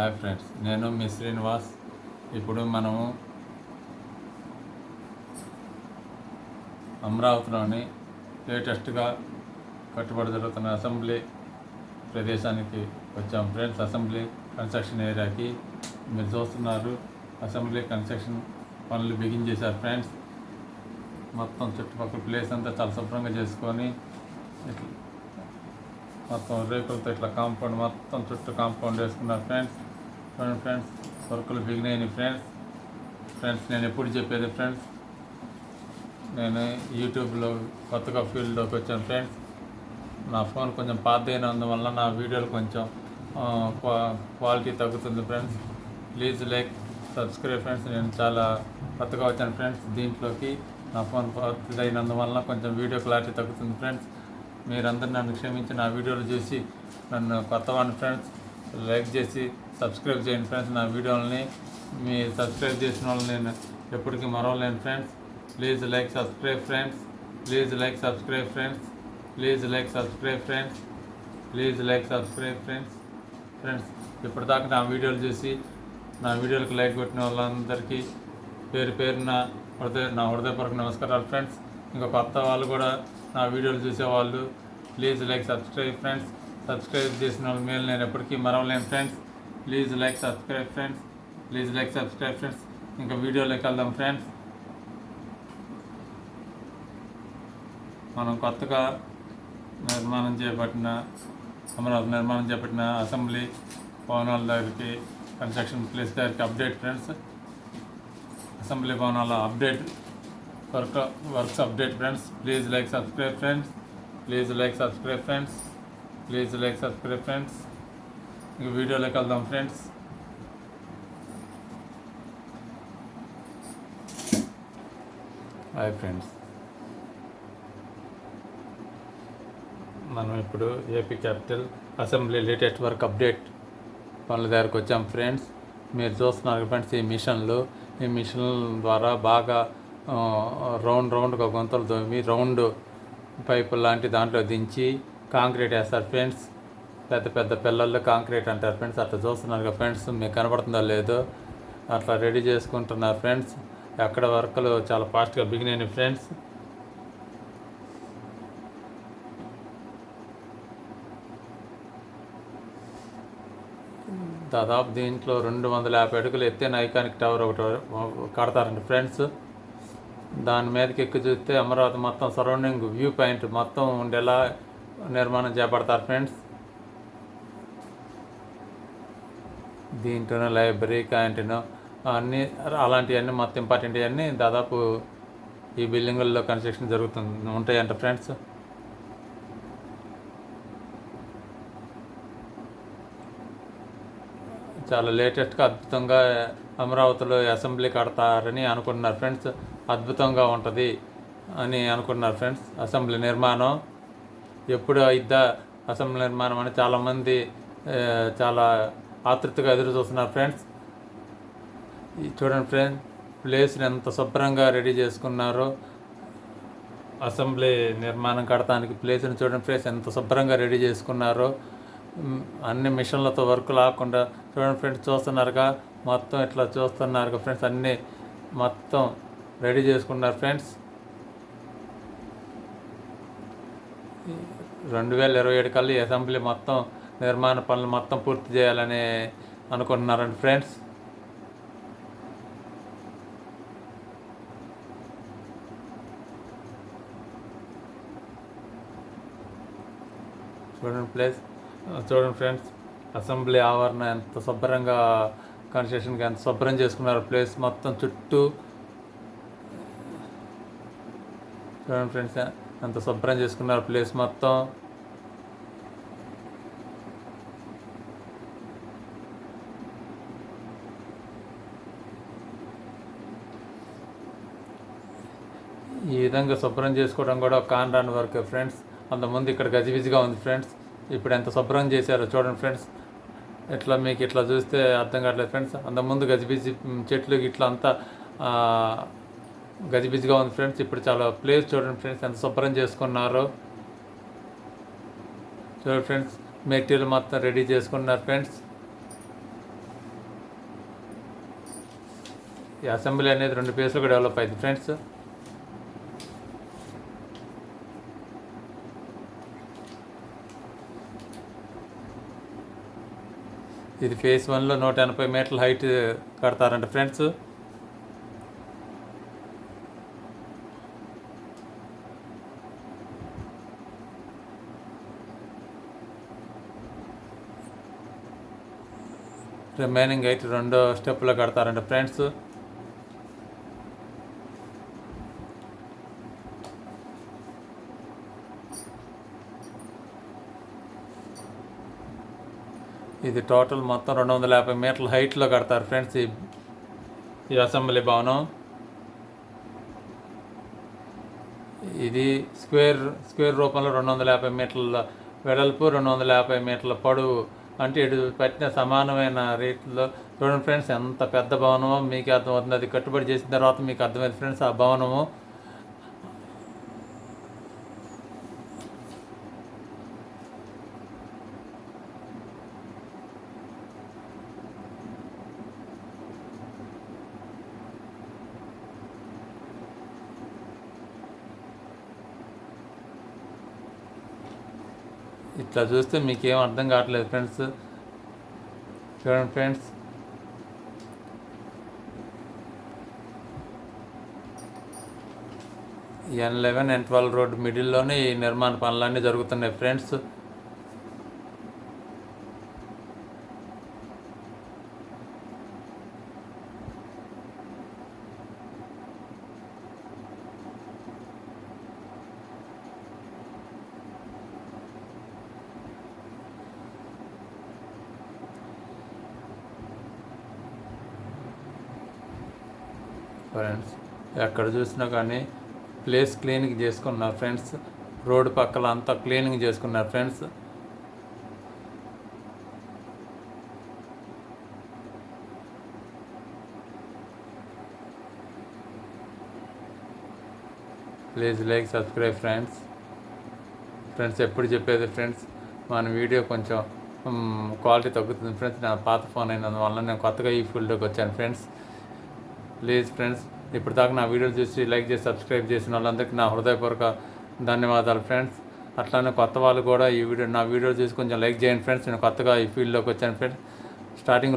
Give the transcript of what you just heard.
Hi friends నేను మీ శ్రీనివాస్. ఇప్పుడు మనము అమరావతిలోని లేటెస్ట్గా కట్టుబడి జరుగుతున్న అసెంబ్లీ ప్రదేశానికి వచ్చాం. ఫ్రెండ్స్ అసెంబ్లీ కన్స్ట్రక్షన్ ఏరియాకి మీరు చూస్తున్నారు. అసెంబ్లీ కన్స్ట్రక్షన్ పనులు బిగిన్ చేశారు. ఫ్రెండ్స్ మొత్తం చుట్టుపక్కల ప్లేస్ అంతా చాలా శుభ్రంగా చేసుకొని ఇట్లా మొత్తం రేకులతో ఇట్లా కాంపౌండ్ మొత్తం చుట్టూ కాంపౌండ్ వేసుకున్నారు ఫ్రెండ్స్. చూడండి ఫ్రెండ్స్ వర్కులు బిగినాయి ఫ్రెండ్స్. ఫ్రెండ్స్ నేను ఎప్పుడు చెప్పేది ఫ్రెండ్స్ నేను యూట్యూబ్లో కొత్తగా ఫీల్డ్లోకి వచ్చాను ఫ్రెండ్స్. నా ఫోన్ కొంచెం పాత అయినందువల్ల నా వీడియోలు కొంచెం క్వా- క్వాలిటీ తగ్గుతుంది friends. Please like subscribe friends. నేను చాలా కొత్తగా వచ్చాను ఫ్రెండ్స్ దీంట్లోకి. నా ఫోన్ పాత కొంచెం వీడియో క్లారిటీ తగ్గుతుంది ఫ్రెండ్స్. మీరందరూ నన్ను క్షమించి నా వీడియోలు చూసి నన్ను కొత్త వాడిని ఫ్రెండ్స్ లైక్ చేసి సబ్స్క్రైబ్ చేయండి ఫ్రెండ్స్. నా వీడియోలని మీ సబ్స్క్రైబ్ చేసిన వాళ్ళు నేను ఎప్పటికీ మరవలేను friends. Please like subscribe friends. Please like subscribe friends. Please like subscribe friends. Please like subscribe friends. Friends ఇప్పటిదాకా నా వీడియోలు చూసి నా వీడియోలకు లైక్ పెట్టిన వాళ్ళందరికీ పేరు పేరున హృదయ నా హృదయపూర్వక నమస్కారాలు ఫ్రెండ్స్. ఇంకా కొత్త వాళ్ళు కూడా నా వీడియోలు చూసేవాళ్ళు please like subscribe friends subscribe చేసిన వాళ్ళ మేలు. నేను ఎప్పటికీ మరవలేను friends please like subscribe friends please like subscribe friends ఇంకా వీడియోలోకి వెళ్దాం ఫ్రెండ్స్ మనం కొత్తగా నిర్మాణం చేపట్టిన అమరావతి నిర్మాణం చేపట్టిన అసెంబ్లీ భవనాల దగ్గరికి కన్స్ట్రక్షన్ ప్లేస్ దగ్గరికి అప్డేట్ ఫ్రెండ్స్ అసెంబ్లీ భవనాల update work works update friends. Please like subscribe friends. Please like subscribe friends. Please like subscribe friends. ఇంక వీడియోలోకి వెళ్దాం ఫ్రెండ్స్. Hi friends. మనం ఇప్పుడు AP capital assembly latest work update పనుల దగ్గరకు వచ్చాం ఫ్రెండ్స్. మీరు చూస్తున్నారు ఫ్రెండ్స్ ఈ మిషన్లు. ఈ మిషన్ ద్వారా బాగా రౌండ్ రౌండ్గా గుంతలు తోమి రౌండ్ పైపు లాంటి దాంట్లో దించి కాంక్రీట్ వేస్తారు ఫ్రెండ్స్. పెద్ద పెద్ద పిల్లల్లో కాంక్రీట్ అంటారు ఫ్రెండ్స్. అట్లా చూస్తున్నారు ఫ్రెండ్స్ మీకు కనపడుతుందో లేదో అట్లా రెడీ చేసుకుంటున్నారు ఫ్రెండ్స్. ఎక్కడ వర్క్లు చాలా ఫాస్ట్గా బిగిన్ అయినాయి ఫ్రెండ్స్. దాదాపు దీంట్లో రెండు వందల యాభై అడుగులు ఎత్తైన ఐకానిక్ టవర్ ఒకటి కడతారండి ఫ్రెండ్స్. దాని మీదకి ఎక్కి చూస్తే అమరావతి మొత్తం సరౌండింగ్ వ్యూ పాయింట్ మొత్తం ఉండేలా నిర్మాణం చేపడతారు ఫ్రెండ్స్ దీంట్లోనే లైబ్రరీ క్యాంటీన్ అన్నీ అలాంటివన్నీ మొత్తం ఇంపార్టెంట్ అన్నీ దాదాపు ఈ బిల్డింగుల్లో కన్స్ట్రక్షన్ జరుగుతుంది ఉంటాయంట ఫ్రెండ్స్ చాలా లేటెస్ట్గా అద్భుతంగా అమరావతిలో అసెంబ్లీ కడతారని అనుకుంటున్నారు ఫ్రెండ్స్ అద్భుతంగా ఉంటుంది అని అనుకున్నారు ఫ్రెండ్స్ అసెంబ్లీ నిర్మాణం ఎప్పుడు అయిద్దా అసెంబ్లీ నిర్మాణం అని చాలామంది చాలా ఆతృతగా ఎదురు చూస్తున్నారు ఫ్రెండ్స్ చూడండి ఫ్రెండ్స్ ప్లేస్ని ఎంత శుభ్రంగా రెడీ చేసుకున్నారో. అసెంబ్లీ నిర్మాణం కడటానికి ప్లేస్ని చూడండి ఫ్రెండ్స్ ఎంత శుభ్రంగా రెడీ చేసుకున్నారో. అన్ని మిషన్లతో వర్క్ లేకుండా చూడండి ఫ్రెండ్స్ చూస్తున్నారుగా? మొత్తం ఇట్లా చూస్తున్నారుగా ఫ్రెండ్స్ అన్నీ మొత్తం రెడీ చేసుకున్నారు ఫ్రెండ్స్. రెండు వేల ఇరవై ఏడు కల్లా అసెంబ్లీ మొత్తం నిర్మాణ పనులు మొత్తం పూర్తి చేయాలని అనుకుంటున్నారండి ఫ్రెండ్స్. చూడండి ప్లేస్. చూడండి ఫ్రెండ్స్ అసెంబ్లీ ఆవరణ ఎంత శుభ్రంగా కన్స్ట్రక్షన్కి ఎంత శుభ్రం చేసుకున్నారు ప్లేస్ మొత్తం చుట్టూ. చూడండి ఫ్రెండ్స్ అంత శుభ్రం చేసుకున్నారు ప్లేస్ మొత్తం. ఈ విధంగా శుభ్రం చేసుకోవడం కూడా ఒక కాంట్రాన్ వర్క్ ఫ్రెండ్స్ అంతకుముందు ఇక్కడ గజిబిజిగా ఉంది ఫ్రెండ్స్ ఇప్పుడు ఎంత శుభ్రం చేశారో చూడండి ఫ్రెండ్స్ ఇట్లా మీకు ఇట్లా చూస్తే అర్థం కావట్లేదు ఫ్రెండ్స్ అంతకుముందు గజిబిజి చెట్లు ఇట్లా అంతా గజిబిజిగా ఉంది ఫ్రెండ్స్. ఇప్పుడు చాలా ప్లేస్ చూడండి ఫ్రెండ్స్ ఎంత శుభ్రం చేసుకున్నారో. చూడండి ఫ్రెండ్స్ మెటీరియల్ మొత్తం రెడీ చేసుకున్నారు ఫ్రెండ్స్. ఈ అసెంబ్లీ అనేది రెండు పేసులుగా డెవలప్ అయింది ఫ్రెండ్స్. ఇది ఫేస్ వన్లో నూట ఎనభై మీటర్ల హైట్ కడతారంట ఫ్రెండ్స్. రిమైనింగ్ అయితే రెండో స్టెప్లో కడతారంట ఫ్రెండ్స్ ఇది టోటల్ మొత్తం రెండు వందల యాభై మీటర్ల హైట్లో కడతారు ఫ్రెండ్స్ ఈ ఈ అసెంబ్లీ భవనం. ఇది స్క్వేర్ స్క్వేర్ రూపంలో రెండు వందల యాభై మీటర్ల వెడల్పు రెండు వందల యాభై మీటర్ల పొడవు. అంటే ఇటు పెట్టిన సమానమైన రేట్లో చూడండి ఫ్రెండ్స్ ఎంత పెద్ద భవనమో మీకు అర్థమవుతుంది. అది కట్టుబడి చేసిన తర్వాత మీకు అర్థమైంది ఫ్రెండ్స్ ఆ భవనము ఇట్లా చూస్తే మీకేం అర్థం కావట్లేదు ఫ్రెండ్స్. చూడండి friends. N eleven N twelve road మిడిల్లోనే ఈ నిర్మాణ పనులన్నీ జరుగుతున్నాయి ఫ్రెండ్స్. ఫ్రెండ్స్ ఎక్కడ చూసినా కానీ ప్లేస్ క్లీనింగ్ చేసుకున్నారు ఫ్రెండ్స్ రోడ్డు పక్కల అంతా క్లీనింగ్ చేసుకున్నారు friends please like subscribe friends friends ఎప్పుడు చెప్పేది ఫ్రెండ్స్ మన వీడియో కొంచెం క్వాలిటీ తగ్గుతుంది ఫ్రెండ్స్ నా పాత ఫోన్ అయినందువల్ల నేను కొత్తగా ఈ ఫీల్డ్లోకి వచ్చాను ఫ్రెండ్స్ ప్లీజ్ ఫ్రెండ్స్ ఇప్పటిదాకా నా వీడియో చూసి లైక్ చేసి సబ్స్క్రైబ్ చేసిన వాళ్ళందరికీ నా హృదయపూర్వక ధన్యవాదాలు ఫ్రెండ్స్. అట్లానే కొత్త వాళ్ళు కూడా ఈ వీడియో నా వీడియో చూసి కొంచెం లైక్ చేయండి ఫ్రెండ్స్. నేను కొత్తగా ఈ ఫీల్డ్లోకి వచ్చాను ఫ్రెండ్స్. స్టార్టింగ్లో